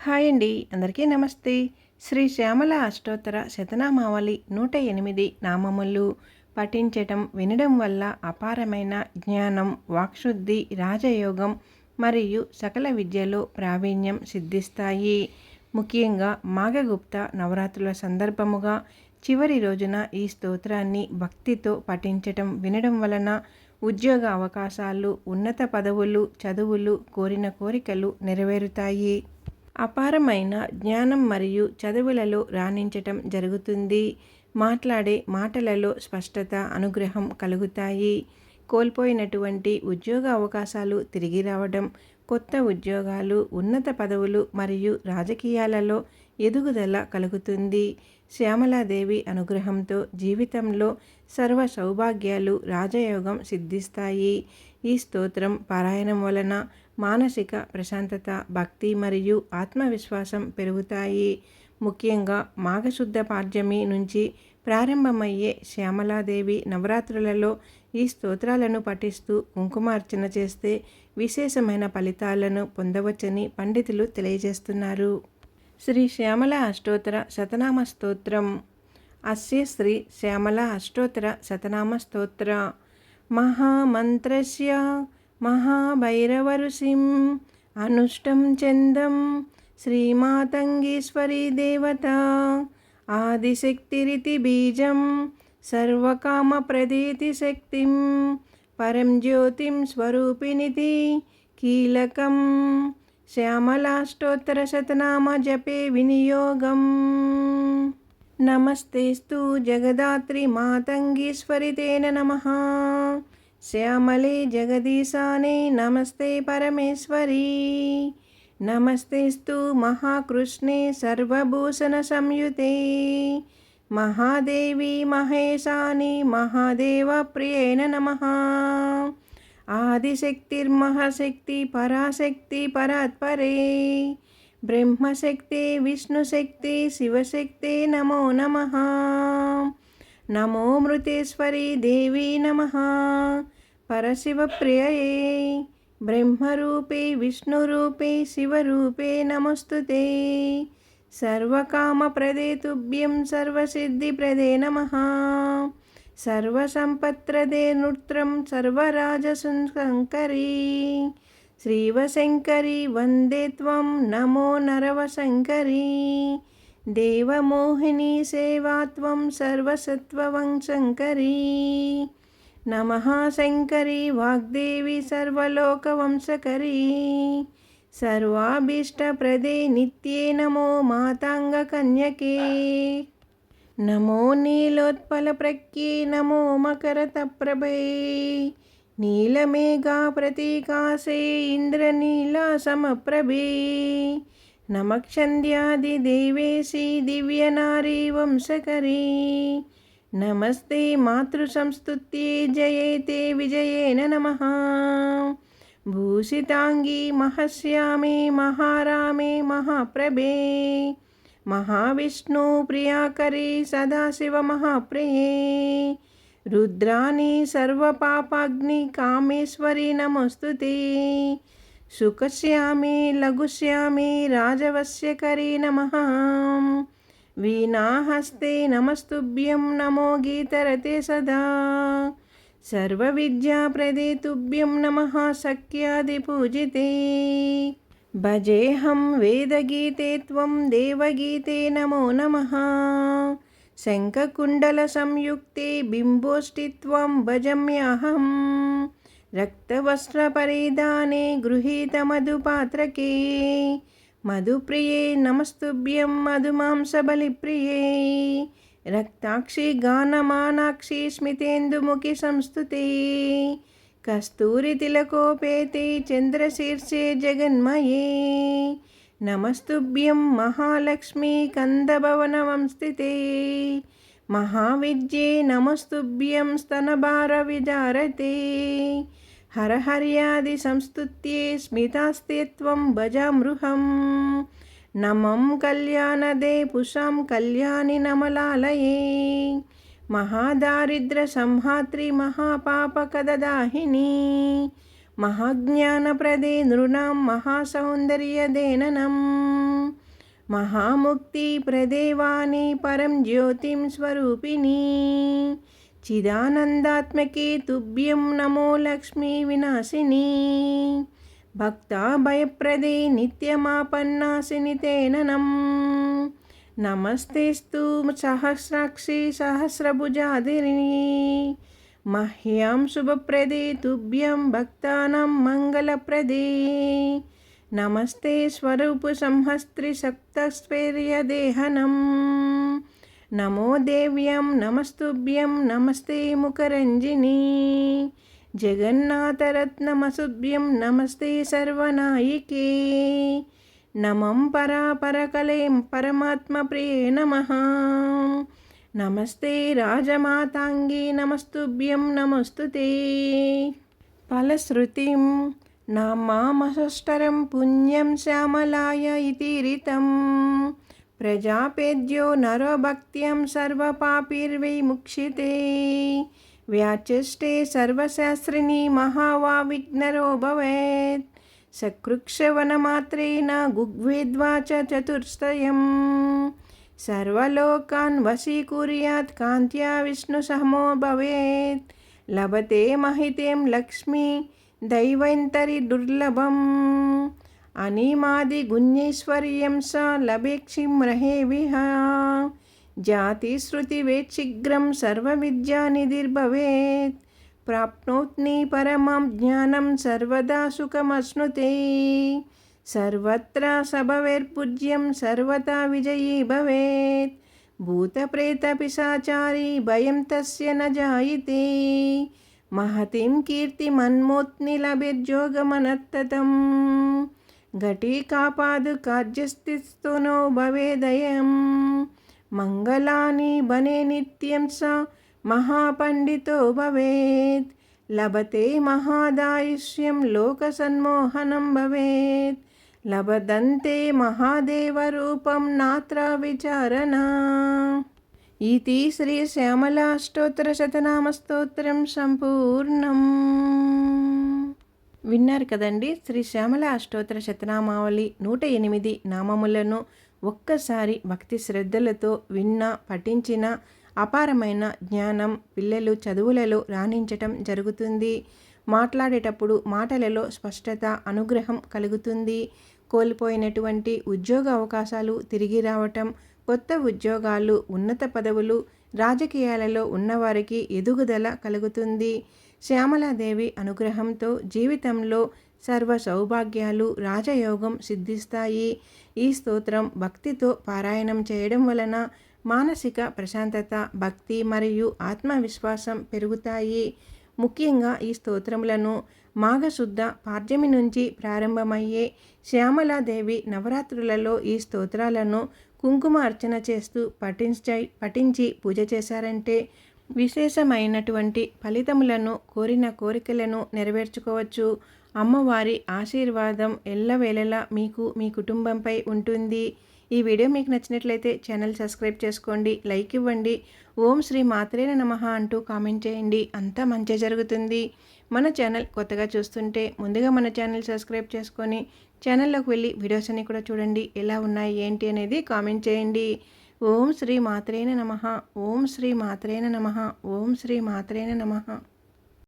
Hi అండి. అందరికీ నమస్తే. శ్రీ శ్యామల అష్టోత్తర శతనామావళి నూట ఎనిమిది నామములు. పఠించటం వినడం వల్ల అపారమైన జ్ఞానం వాక్శుద్ధి రాజయోగం మరియు సకల విద్యలో ప్రావీణ్యం సిద్ధిస్తాయి. ముఖ్యంగా మాఘగుప్త నవరాత్రుల సందర్భముగా చివరి రోజున ఈ స్తోత్రాన్ని భక్తితో పఠించటం వినడం వలన ఉద్యోగ అవకాశాలు ఉన్నత పదవులు చదువులు కోరిన కోరికలు నెరవేరుతాయి. అపారమైన జ్ఞానం మరియు చదువులలో రాణించటం జరుగుతుంది. మాట్లాడే మాటలలో స్పష్టత అనుగ్రహం కలుగుతాయి. కోల్పోయినటువంటి ఉద్యోగ అవకాశాలు తిరిగి రావడం కొత్త ఉద్యోగాలు ఉన్నత పదవులు మరియు రాజకీయాలలో ఎదుగుదల కలుగుతుంది. శ్యామలాదేవి అనుగ్రహంతో జీవితంలో సర్వ సౌభాగ్యాలు రాజయోగం సిద్ధిస్తాయి. ఈ స్తోత్రం పారాయణం వలన మానసిక ప్రశాంతత భక్తి మరియు ఆత్మవిశ్వాసం పెరుగుతాయి. ముఖ్యంగా మాఘశుద్ధ పాడ్యమి నుంచి ప్రారంభమయ్యే శ్యామలాదేవి నవరాత్రులలో ఈ స్తోత్రాలను పఠిస్తూ కుంకుమార్చన చేస్తే విశేషమైన ఫలితాలను పొందవచ్చని పండితులు తెలియజేస్తున్నారు. శ్రీ శ్యామల అష్టోత్తర శతనామ స్తోత్రం. అస్య శ్రీ శ్యామల అష్టోత్తర శతనామ స్తోత్ర. మహామంత్రస్య మహాభైరవరుషిం అనుష్టం చందం శ్రీమాతంగీశ్వరీ దేవత. ఆదిశక్తిరితి బీజం సర్వకామప్రదేతి శక్తిం పరం జ్యోతిం స్వరూపిణితి కీలకం. శ్యామలాష్టోత్తరశతనామ జపే వినియోగం. నమస్తేస్తు జగదాత్రి మాతంగీశ్వరి తేన నమ. శ్యామలే జగదీశానే నమస్తే పరమేశ్వరీ. నమస్తేస్తు మహాకృష్ణే సర్వభూషణ సంయుతే. మహాదేవి ఆదిశక్తిర్మహాశక్తి పరాశక్తి పరాత్పరే. బ్రహ్మశక్తి విష్ణుశక్తి శివశక్తి నమో నమ. నమో మృతేశ్వరి దేవి నమ. పరశివప్రియయే. బ్రహ్మరూపే విష్ణురూపే శివరూపే నమస్తుతే. సర్వకామప్రదే తుభ్యం సర్వసిద్ధిప్రదే నమ. సర్వసంపత్రదే నృత్రం సర్వరాజశంకరీ శ్రీవశంకరి వందే త్వం నమో నరవశంకరీ దేవమోహిని సేవాత్వం త్వం సర్వసత్వవంశంకరీ నమ శంకరి వాగ్దేవి సర్వలోకవంశకరీ సర్వాభీష్టప్రదే నిత్యే నమో మాతాంగకన్యకే నమో నీలోత్పలప్రఖ్యే నమో మకరతప్రభే నీలమేఘా ప్రతీకాసే ఇంద్రనీలా సమప్రభే. నమక్షంద్యాది నమక్షంద్యాదిదేవేశి దివ్యనారీ వంశకరీ. నమస్తే మాతృసంస్తుత్యే జయతే విజయేన నమ. భూషితాంగీ మహశ్యామే మహారామే మహాప్రభే. महाविष्णु प्रियाकरी सदाशिवमहाप्रिये रुद्राणि सर्वपापाग्नि कामेश्वरी नमोऽस्तु ते सुखश्यामे लघुश्यामे राजवश्यकरी नमः वीणाहस्ते नमस्तुभ्यं नमो गीतरते सदा सर्वविद्याप्रदे तुभ्यं नमः सख्यादिपूजिते భజేహం వేదగీతే త్వం దేవగీతే నమో నమ. శంఖకుండల సంయుక్తే బింబోష్టిత్వం భజమ్యహం. రక్తవస్త్రపరిధానే గృహీతమధుపాత్రకే మధుప్రియే నమస్తుభ్యం మధుమాంసబలిప్రియే. రక్తాక్షి గానమానాక్షి స్మితేందుముఖి సంస్థుతే కస్తూరితిలకోపేతే చంద్రశీర్షే జగన్మయే. నమస్తుభ్యం మహాలక్ష్మీ కందభవనవంస్థితే మహావిద్యే నమస్తుభ్యం స్తనభార విజారతే. హరహర్యాది సంస్తుత్యే స్మితాస్తే త్వం భజామృహం. నమం కళ్యాణదే పుషాం కళ్యాణి నమలాలయే. మహాదారిద్ర సంహాత్రి మహాపాపకదాహిని మహాజ్ఞానప్రదే నృణాం మహాసౌందర్యదేననం. మహాముక్తి ప్రదేవాణి పరం జ్యోతిం స్వరూపిణి. చిదానందాత్మకే తుభ్యం నమో లక్ష్మీ వినాశిని. భక్తాభయప్రదే నిత్యమాపన్నాసిని తేననం. నమస్తేస్తు సహస్రాక్షి సహస్రభుజాదిరిణి. మహ్యాం శుభప్రదే తుభ్యం భక్తానం మంగళప్రదే. నమస్తే స్వరూపు సంహస్త్రి సప్తస్వైర్యదేహనం నమో దేవ్యం నమస్తుభ్యం నమస్తే ముఖరంజిని. జగన్నాథరత్నమసుభ్యం నమస్తే సర్వనాయికే. నమం పరాపరకలేం పరమాత్మ ప్రియ నమ. నమస్తే రాజమాతాంగి నమస్తుభ్యం నమస్తు ఫలశ్రుతిం నామామసష్టరం పుణ్యం శ్యామలాయ ఇతి రితం ప్రజాపేద్యో నరో భక్త్యం సర్వపాపిర్విముక్షితే వ్యాచష్టే సర్వశాస్త్రిని మహావా విఘ్నరో భవేత్ సకృక్షవనమాత్రేణ గుగ్వేద్వాచ చతుర్స్తయం సర్వలోకాన్ వశీకుర్యాత్ కాంత్యా విష్ణుసహమో భవేత్. లభతే మహితేం లక్ష్మీ దైవైంతరి దుర్లభం. అనిమాది గుణ్యైశ్వర్యం స లభేక్షిమ్రహే విహా. జాతిశ్రుతివేక్షిగ్రం సర్వవిద్యానిధిర్భవేత్. प्राप्नोत्नि परमं ज्ञानं सर्वदा सुखमश्नुते सर्वत्र स भवेर्पूज्यं सर्वथा विजयी भवेत् भूतप्रेतपिशाचारी भयं तस्य न जायते महतीं कीर्तिमन्मोत्निलभिर्जोगमनत्ततं घटीकापादुकार्यस्तिस्तु नो भवेदयं मङ्गलानि बने नित्यं स మహాపండితో భవేత్ లభతే మహాదాయిష్యం లోకసన్మోహనం భవేత్. లభదంతే మహాదేవరూపం నాత్ర విచారణ. ఇది శ్రీ శ్యామలాష్టోత్తరశతనామస్తోత్రం సంపూర్ణం. విన్నారు కదండి శ్రీ శ్యామల అష్టోత్తర శతనామావళి నూట ఎనిమిది నామములను ఒక్కసారి భక్తి శ్రద్ధలతో విన్న పఠించిన అపారమైన జ్ఞానం పిల్లలు చదువులలో రాణించటం జరుగుతుంది. మాట్లాడేటప్పుడు మాటలలో స్పష్టత అనుగ్రహం కలుగుతుంది. కోల్పోయినటువంటి ఉద్యోగ అవకాశాలు తిరిగి రావటం కొత్త ఉద్యోగాలు ఉన్నత పదవులు రాజకీయాలలో ఉన్నవారికి ఎదుగుదల కలుగుతుంది. శ్యామలాదేవి అనుగ్రహంతో జీవితంలో సర్వ సౌభాగ్యాలు రాజయోగం సిద్ధిస్తాయి. ఈ స్తోత్రం భక్తితో పారాయణం చేయడం వలన మానసిక ప్రశాంతత భక్తి మరియు ఆత్మవిశ్వాసం పెరుగుతాయి. ముఖ్యంగా ఈ స్తోత్రములను మాఘశుద్ధ పాడ్యమి నుంచి ప్రారంభమయ్యే శ్యామలాదేవి నవరాత్రులలో ఈ స్తోత్రాలను కుంకుమ అర్చన చేస్తూ పఠించ పఠించి పూజ చేశారంటే విశేషమైనటువంటి ఫలితములను కోరిన కోరికలను నెరవేర్చుకోవచ్చు. అమ్మవారి ఆశీర్వాదం ఎల్లవేళలా మీకు మీ కుటుంబంపై ఉంటుంది. ఈ వీడియో మీకు నచ్చినట్లయితే ఛానల్ సబ్స్క్రైబ్ చేసుకోండి లైక్ ఇవ్వండి ఓం శ్రీ మాత్రేన నమ అంటూ కామెంట్ చేయండి. అంతా మంచి జరుగుతుంది. మన ఛానల్ కొత్తగా చూస్తుంటే ముందుగా మన ఛానల్ సబ్స్క్రైబ్ చేసుకొని ఛానల్లోకి వెళ్ళి వీడియోస్ అన్ని కూడా చూడండి. ఎలా ఉన్నాయి ఏంటి అనేది కామెంట్ చేయండి. ఓం శ్రీ మాత్రేన నమ ఓం శ్రీ మాత్రేన నమ ఓం శ్రీ మాత్రేన నమ.